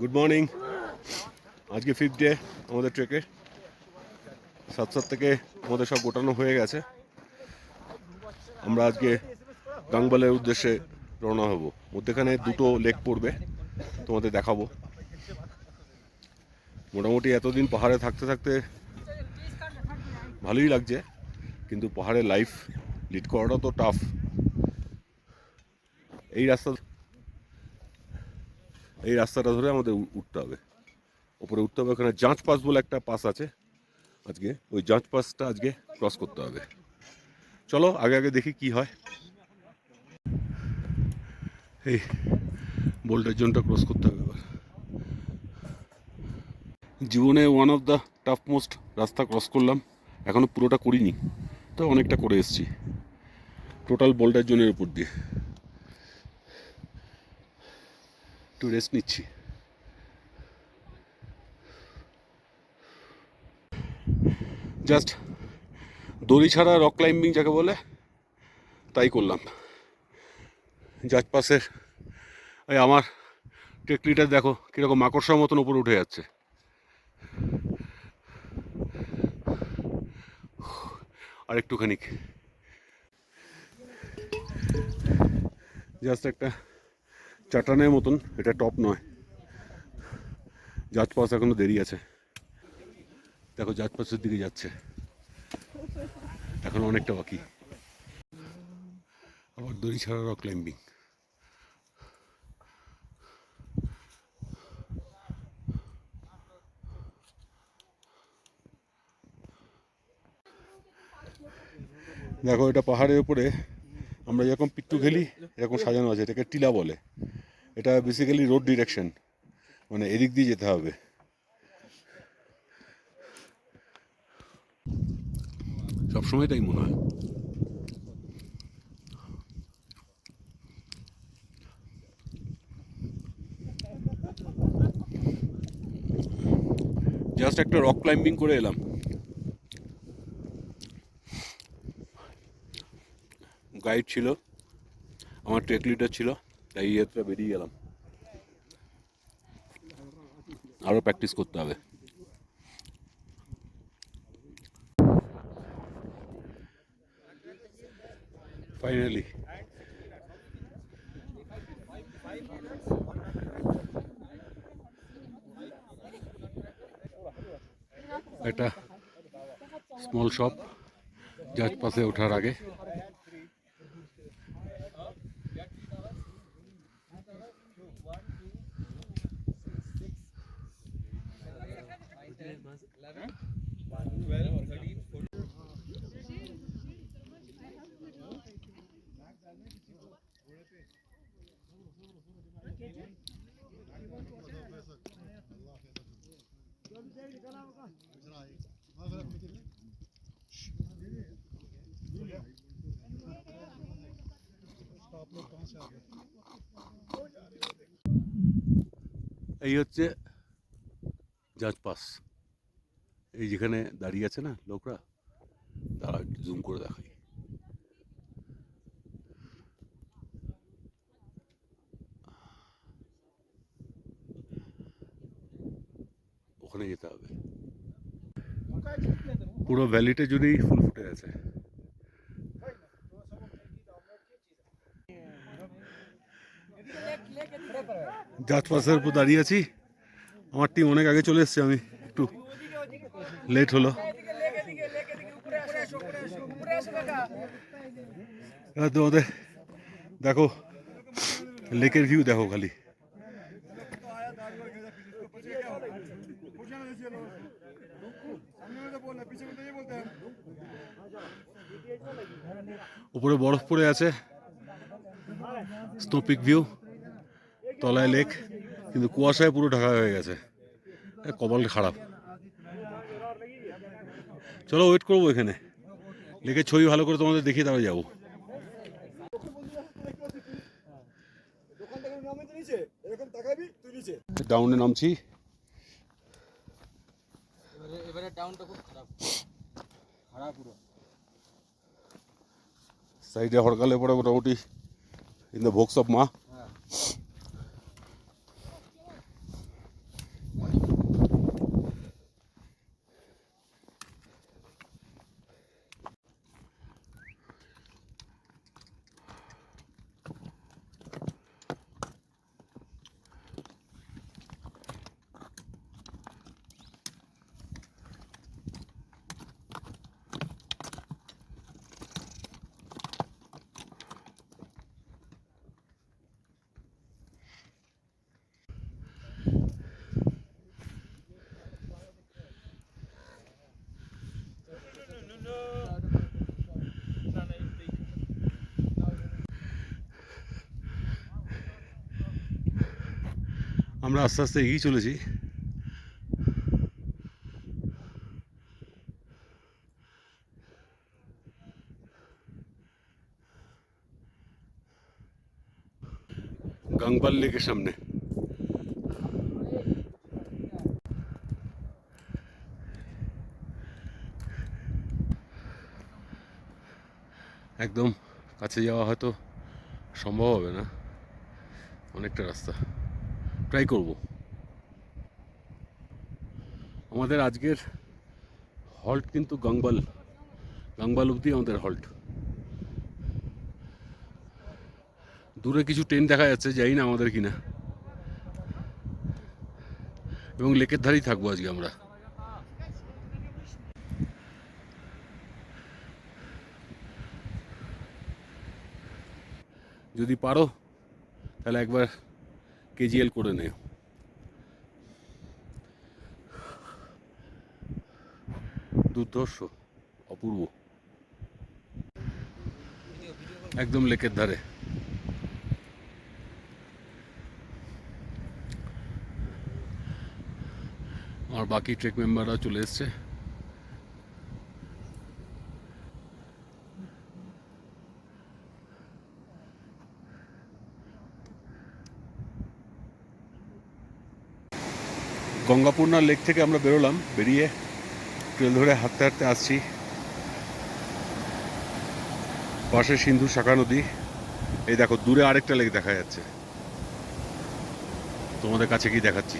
Good morning আজকে fifth day আমাদের ট্রেকে সাত সাত থেকে আমাদের সব গোটানো হয়ে গেছে। আমরা আজকে গাংবালের উদ্দেশ্যে রওনা হব। মধ্যেখানে দুটো লেক পড়বে, তোমাদের দেখাবো। মোটামুটি এতদিন পাহাড়ে থাকতে থাকতে ভালোই লাগছে, কিন্তু পাহাড়ে লাইফ লিড করাটা তো টাফ এই রাস্তা এই রাস্তাটা ধরে আমাদের উঠতে হবে। ওপরে উঠতে হবে, ওখানে জাঁচ পাস বলে একটা পাস আছে। আজকে ওই জাঁচ পাসটা আজকে ক্রস করতে হবে। চলো, আগে আগে দেখি কি হয়। এই, বোল্টের জোনটা ক্রস করতে হবে এবার। জীবনে one of the tough most রাস্তা ক্রস করলাম। এখনও পুরোটা করিনি, তো অনেকটা করে এসেছি। টোটাল বোল্টার জোনের উপর দিয়ে। একটু রেস্ট নিচ্ছি। জাস্ট দড়ি ছাড়া রক ক্লাইম্বিং যাকে বলে, তাই করলাম। জাজ পাশের এই আমার টেকনিটা দেখো, কীরকম মাকড়সার মতন উপরে উঠে যাচ্ছে। আর একটুখানি। জাস্ট একটা চাটানের মতন, এটা টপ নয়। জাজ পাস এখনও দেরি আছে। দেখো জাজ পাসের দিকে যাচ্ছে। এখন অনেকটা বাকি। আবার দড়ি ছাড়া রক ক্লাইম্বিং দেখো, এটা পাহাড়ের উপরে আমরা যেরকম পিট্টু খেলি, এরকম সাজানো আছে, এটাকে টিলা বলে। এটা বেসিক্যালি রোড ডিরেকশন মানে এদিক দিয়ে যেতে হবে। সবসময় তাই মনে হয়। জাস্ট একটা রক ক্লাইম্বিং করে এলাম। গাইড ছিল। আমার ট্রেক লিডার ছিল। তাই যাত্রা বেরিয়ে গেলাম। আরও প্র্যাকটিস করতে হবে। ফাইনালি একটা স্মল শপ জাজ পাশে ওঠার আগে। এই হচ্ছে জাজ পাস এই যেখানে দাঁড়িয়ে আছে না লোকরা, তারা জুম করে দেখাই ওখানে যেতে হবে। পুরো ভ্যালিটা জুড়েই ফুল ফুটে আছে। পাসের উপর দাঁড়িয়ে আছি। আমার টিম অনেক আগে চলে এসছে আমি। লেট হলো। এবার তোমাদের দেখো, লেকের ভিউ দেখো খালি। উপরে বরফ পড়ে আছে। স্নোপিক ভিউ তলায় লেক কিন্তু কুয়াশায় পুরো ঢাকা হয়ে গেছে। কপাল খারাপ। চলো ওয়েট করব এখানে। লেকের ছবি ভালো করে তোমাদের দেখিয়ে তারপরে যাব। ডাউনে নামছি। এবারে এবারে ডাউনটা খুব খারাপ। খারাপ পুরো। সাইডে হরকালে পরে মোটামুটি। ইন দ্য ভোক্স অফ মা। আমরা আস্তে আস্তে এগিয়ে চলেছি। গাংবাল লেকের সামনে। একদম কাছে যাওয়া হয়তো সম্ভব হবে না। অনেকটা রাস্তা। ট্রাই করব। আমাদের আজকের হল্ট কিন্তু গাংবাল গাংবাল অবধি আমাদের হল্ট দূরে কিছু ট্রেন দেখা যাচ্ছে জানি না আমাদের কিনা। এবং লেকের ধারেই থাকব আজকে আমরা। যদি পারো, তাহলে একবার কেজিএল করে নেও দুর্ধর্ষ অপূর্ব। একদম লেকের ধারে। আর বাকি ট্রেক মেম্বাররা চলে এসছে। গঙ্গাপূর্ণা লেক থেকে আমরা বেরোলাম, বেরিয়ে ট্রেল ধরে হাঁটতে হাঁটতে আসছি। পাশে সিন্ধু শাখা নদী। এই দেখো, দূরে আরেকটা লেক দেখা যাচ্ছে। তোমাদের কাছে কি দেখাচ্ছি?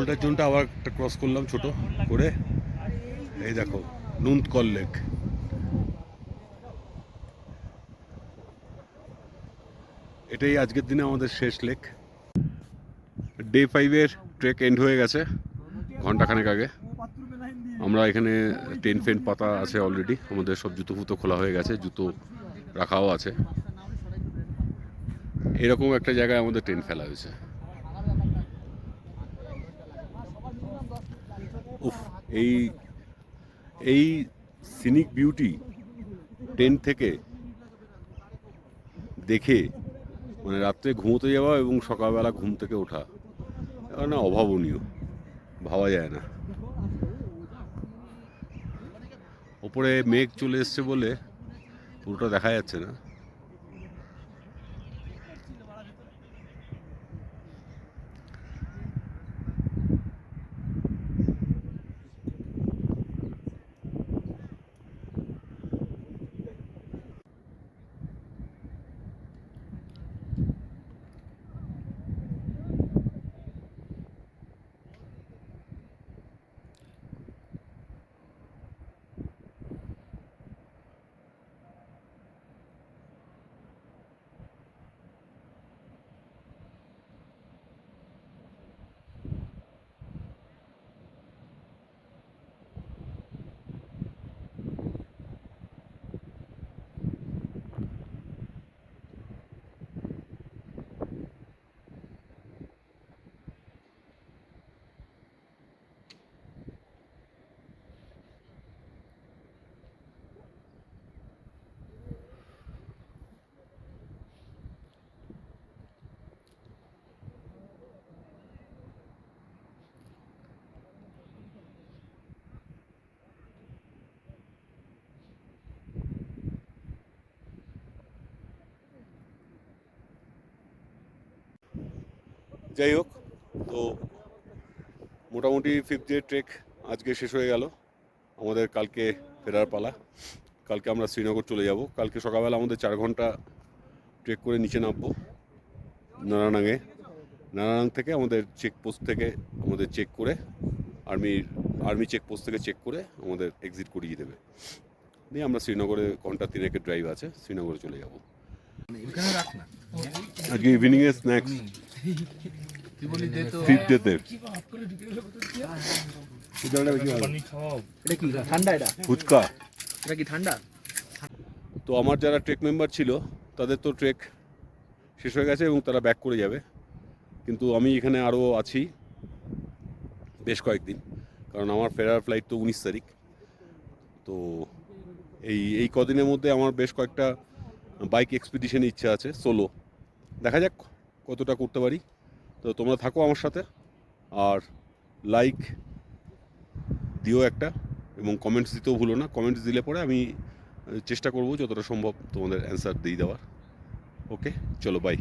এই বোল্টার জোনটা আবার একটা ক্রস করলাম ছোট করে। এই দেখো নুনতকল লেক। এটাই আজকের দিনে আমাদের শেষ লেক। ডে ফাইভের ট্রেক এন্ড হয়ে গেছে ঘন্টাখানেক আগে। আমরা এখানে টেন ফেন পাতা আছে অলরেডি আমাদের সব জুতো ফুতো খোলা হয়ে গেছে, জুতো রাখাও আছে। এরকম একটা জায়গায় আমাদের ট্রেন ফেলা হয়েছে। এই এই সিনিক বিউটি টেন থেকে দেখে মানে রাত্রে ঘুমোতে যাওয়া এবং সকালবেলা ঘুম থেকে ওঠা না অভাবনীয়, ভাবা যায় না। ওপরে মেঘ চলে এসছে বলে পুরোটা দেখা যাচ্ছে না। যাই হোক তো মোটামুটি ফিফথ ডে ট্রেক আজকে শেষ হয়ে গেল। আমাদের কালকে ফেরার পালা। কালকে আমরা শ্রীনগর চলে যাব। কালকে সকালবেলা আমাদের চার ঘণ্টা ট্রেক করে নিচে নামবো নারানাঙে নারানাং থেকে আমাদের চেকপোস্ট থেকে আমাদের চেক করে আর্মির আর্মি চেকপোস্ট থেকে চেক করে আমাদের এক্সিট করিয়ে দেবে। দিয়ে আমরা শ্রীনগরে ঘণ্টা তিনেকের ড্রাইভ আছে শ্রীনগরে চলে যাব। আজকে ইভিনিংয়ে স্ন্যাক্স তুই বলি দে তো ফিফ ডেতে এটা কি? ঠান্ডা এটা? ফুচকা। এটা কি ঠান্ডা? তো আমার যারা ট্রেক মেম্বার ছিল তাদের তো ট্রেক শেষ হয়ে গেছে এবং তারা ব্যাক করে যাবে। কিন্তু আমি এখানে আরও আছি বেশ কয়েকদিন কারণ আমার ফেরার ফ্লাইট তো উনিশ তারিখ। তো এই এই কদিনের মধ্যে আমার বেশ কয়েকটা বাইক এক্সপিডিশনের ইচ্ছা আছে সোলো দেখা যাক কতটা করতে পারি। তো তোমরা থাকো আমার সাথে আর লাইক দিও একটা এবং কমেন্টস দিতেও ভুলো না। কমেন্টস দিলে পরে আমি চেষ্টা করব যতটা সম্ভব তোমাদের অ্যান্সার দিয়ে দেওয়ার। ওকে চলো বাই